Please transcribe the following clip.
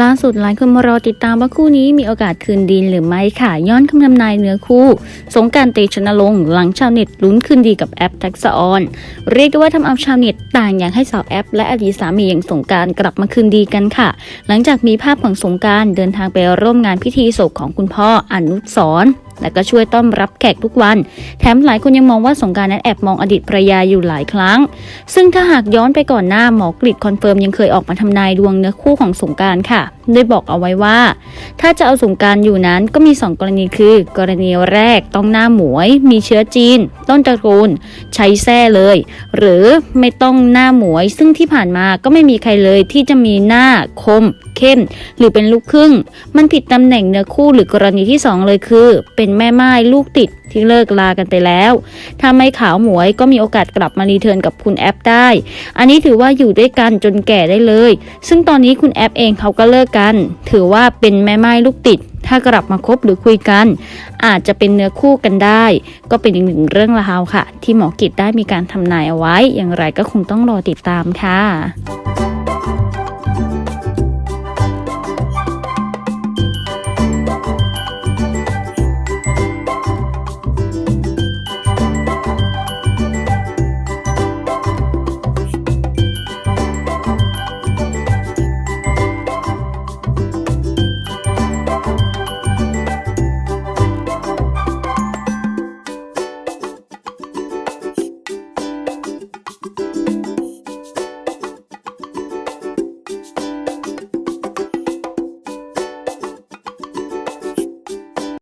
ล่าสุดหลายคนมารอติดตามว่าคู่นี้มีโอกาสคืนดีหรือไม่ค่ะ ย้อนคำทำนายเนื้อคู่ สงการเตชนลงหลังชาวเน็ตลุ้นคืนดีกับแอปทักษออน เรียกได้ว่าทำเอาชาวเน็ตต่างอยากให้สาวแอป และอดีตสามีอย่างสงการกลับมาคืนดีกันค่ะ หลังจากมีภาพของสงการเดินทางไปร่วมงานพิธีศพของคุณพ่ออนุสร และก็ช่วยต้อนรับแขกทุกวัน แถมหลายคนยังมองว่าสงการนั้นแอบมองอดีตภรรยาอยู่หลายครั้ง ซึ่งถ้าหากย้อนไปก่อนหน้าหมอกริดคอนเฟิร์มยังเคยออกมาทำนายดวงเนื้อคู่ของสงการค่ะโดยบอกเอาไว้ว่า ถ้าจะเอาสงการอยู่นั้นก็มี 2 กรณีคือ กรณีแรกต้องหน้าหมวย มีเชื้อจีน ต้นตระกูล ใช้แท้เลย หรือไม่ต้องหน้าหมวย ซึ่งที่ผ่านมาก็ไม่มีใครเลยที่จะมีหน้าคม เข้ม หรือเป็นลูกครึ่ง มันผิดตำแหน่งเนื้อคู่หรือกรณีที่ 2 เลยคือ เป็นแม่ไม้ลูกติดที่เลิกลากันไปแล้ว ถ้าไม่ขาวหมวยก็มีโอกาสกลับมารีเทิร์นกับคุณแอปได้ อันนี้ถือว่าอยู่ด้วยกันจนแก่ได้เลย ซึ่งตอนนี้คุณแอปเองเขาก็เลิกกัน ถือว่าเป็นแม่ไม้ลูกติด ถ้ากลับมาคบหรือคุยกัน อาจจะเป็นเนื้อคู่กันได้ ก็เป็นอีกหนึ่งเรื่องราวค่ะ ที่หมอกิจได้มีการทำนายเอาไว้ อย่างไรก็คงต้องรอติดตามค่ะ